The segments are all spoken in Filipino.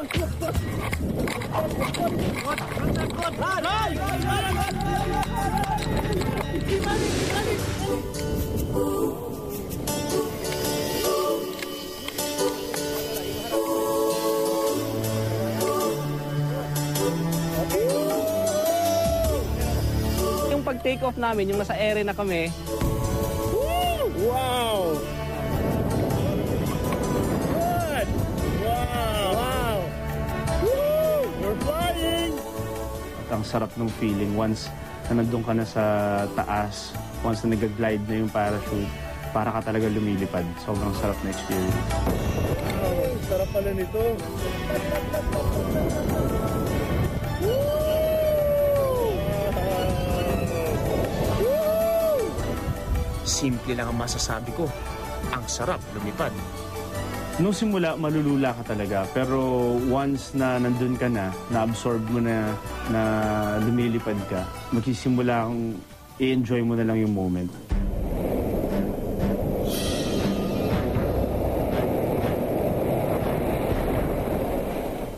Yung pag-take off namin, yung nasa ere na kami, Ang sarap ng feeling once na nandun ka na sa taas, once na nag-glide na yung parachute, para ka talaga lumilipad. Sobrang sarap na experience. Wow! Sarap pala nito. Simple lang ang masasabi ko. Ang sarap lumipad. Nung simula, malulula ka talaga. Pero once na nandun ka na, na-absorb mo na, na lumilipad ka, magsisimula kang i-enjoy mo na lang yung moment.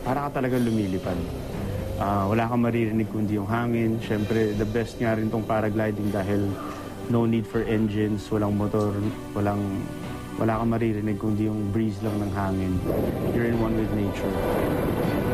Para ka talaga lumilipad. Ah, wala kang maririnig kundi yung hangin. Siyempre, the best nga rin tong paragliding dahil no need for engines, walang motor, walang wala kang maririnig kundi yung breeze lang ng hangin. You're in one with nature.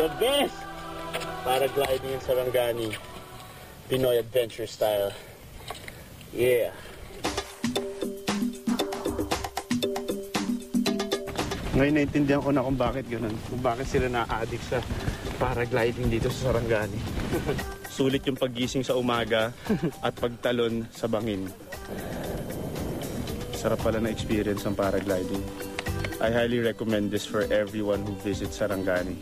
The best! Paragliding in Sarangani. Pinoy adventure style. Yeah. Ngayon naintindihan ko na kung bakit ganun. Kung bakit sila na-addict sa paragliding dito sa Sarangani. Sulit yung paggising sa umaga at pagtalon sa bangin. Sarap pala na experience ng paragliding. I highly recommend this for everyone who visits Sarangani.